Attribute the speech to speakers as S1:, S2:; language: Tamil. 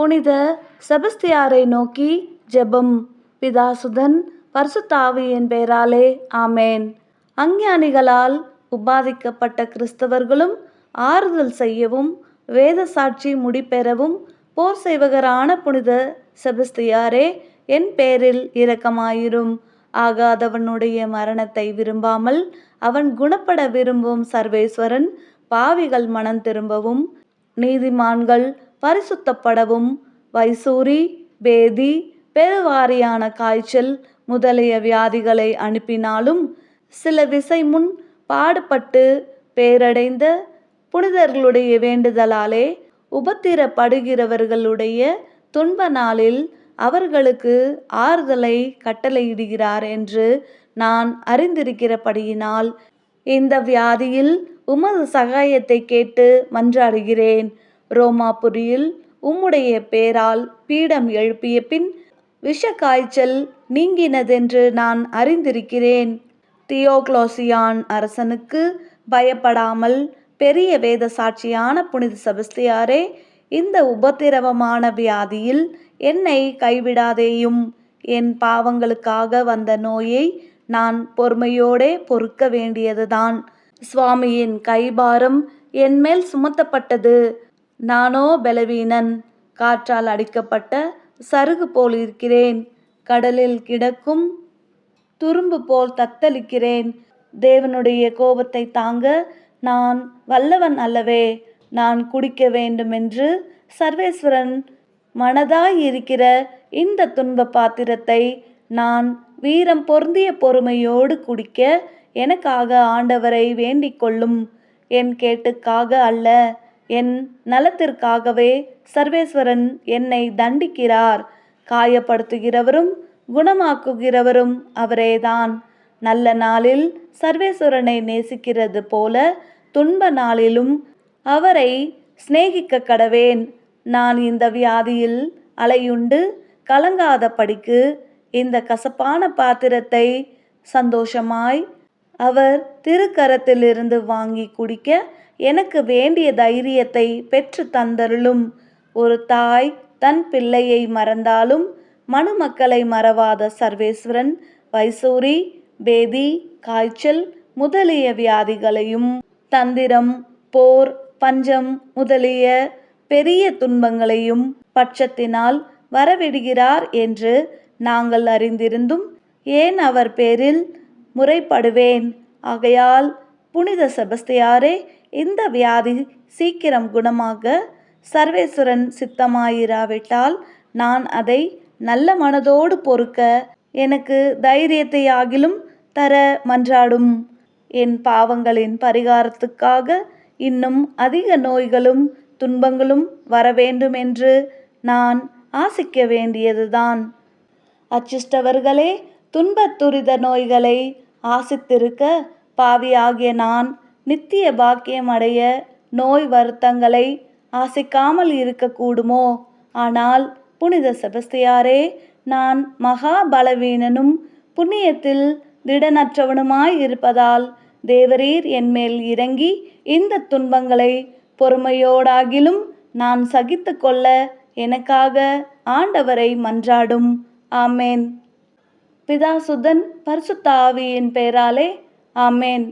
S1: புனித செபஸ்தியாரை நோக்கி ஜெபம். பிதாசுதன் பர்சுத்தாவியின் பெயராலே ஆமேன். அஞ்ஞானிகளால் உபாதிக்கப்பட்ட கிறிஸ்தவர்களும் ஆறுதல் செய்யவும் வேத சாட்சி முடிப்பெறவும் போர் செய்வகரான புனித செபஸ்தியாரே என் பேரில் இரக்கமாயிரும். ஆகாதவனுடைய மரணத்தை விரும்பாமல் அவன் குணப்பட விரும்பும் சர்வேஸ்வரன் பாவிகள் மனம் திரும்பவும். நீதிமான்கள் பரிசுத்தப்படவும். வைசூரி பேதி பெருவாரியான காய்ச்சல் முதலிய வியாதிகளை அனுப்பினாலும் சில விசை முன் பாடுபட்டு பேரடைந்த புனிதர்களுடைய வேண்டுதலாலே உபத்திரப்படுகிறவர்களுடைய துன்ப நாளில் அவர்களுக்கு ஆறுதலை கட்டளையிடுகிறார் என்று நான் அறிந்திருக்கிறபடியினால் இந்த வியாதியில் உமது சகாயத்தை கேட்டு மன்றாடுகிறேன். ரோமாபுரியில் உம்முடைய பேரால் பீடம் எழுப்பிய பின் விஷ காய்ச்சல் நீங்கினதென்று நான் அறிந்திருக்கிறேன். தியோக்ளோசியான் அரசனுக்கு பயப்படாமல் பெரிய வேத சாட்சியான புனித செபஸ்தியாரே இந்த உபத்திரவமான வியாதியில் என்னை கைவிடாதேயும். என் பாவங்களுக்காக வந்த நோயை நான் பொறுமையோடே பொறுக்க வேண்டியதுதான். சுவாமியின் கைபாரம் என் மேல் சுமத்தப்பட்டது. நானோ பலவீனன் காற்றால் அடிக்கப்பட்ட சருகு போல் இருக்கிறேன் கடலில் கிடக்கும் துரும்பு போல் தத்தளிக்கிறேன். தேவனுடைய கோபத்தை தாங்க நான் வல்லவன் அல்லவே நான் குடிக்க வேண்டுமென்று சர்வேஸ்வரன் மனதாய் இருக்கிற இந்த துன்ப பாத்திரத்தை நான் வீரம் பொருந்திய பொறுமையோடு குடிக்க எனக்காக ஆண்டவரை வேண்டிக் கொள்ளும். என் கேட்டுக்காக அல்ல என் நலத்திற்காகவே சர்வேஸ்வரன் என்னை தண்டிக்கிறார். காயப்படுத்துகிறவரும் குணமாக்குகிறவரும் அவரேதான். நல்ல நாளில் சர்வேஸ்வரனை நேசிக்கிறது போல துன்ப நாளிலும் அவரை சிநேகிக்க கடவேன். நான் இந்த வியாதியில் அலையுண்டு கலங்காதபடிக்கு இந்த கசப்பான பாத்திரத்தை சந்தோஷமாய் அவர் திருக்கரத்திலிருந்து வாங்கி குடிக்க எனக்கு வேண்டிய தைரியத்தை பெற்று தந்தருளும். ஒரு தாய் தன் பிள்ளையை மறந்தாலும் மணமக்களை மறவாத சர்வேஸ்வரன் வைசூரி பேதி காய்ச்சல் முதலிய வியாதிகளையும் தந்திரம் போர் பஞ்சம் முதலிய பெரிய துன்பங்களையும் பட்சத்தினால் வரவிடுகிறார் என்று நாங்கள் அறிந்திருந்தும் ஏன் அவர் பேரில் முறைப்படுவேன்? ஆகையால் புனித செபஸ்தியாரே இந்த வியாதி சீக்கிரம் குணமாக சர்வேஸ்வரன் சித்தமாயிராவிட்டால் நான் அதை நல்ல மனதோடு பொறுக்க எனக்கு தைரியத்தை ஆகிலும் தர மன்றாடும். என் பாவங்களின் பரிகாரத்துக்காக இன்னும் அதிக நோய்களும் துன்பங்களும் வரவேண்டும் என்று நான் ஆசிக்க வேண்டியதுதான். அச்சிஷ்டவர்களே துன்பத்துரித நோய்களை ஆசித்திருக்க பாவியாகிய நான் நித்திய பாக்கியம் அடைய நோய் வருத்தங்களை ஆசைக்காமல் இருக்கக்கூடுமோ? ஆனால் புனித செபஸ்தியாரே நான் மகா பலவீனனும் புண்ணியத்தில் திடனற்றவனுமாய் இருப்பதால் தேவரீர் என்மேல் இறங்கி இந்த துன்பங்களை பொறுமையோடாகிலும் நான் சகித்து கொள்ள எனக்காக ஆண்டவரை மன்றாடும். ஆமேன். பிதாசுதன் பரிசுத்தாவியின் பெயராலே ஆமேன்.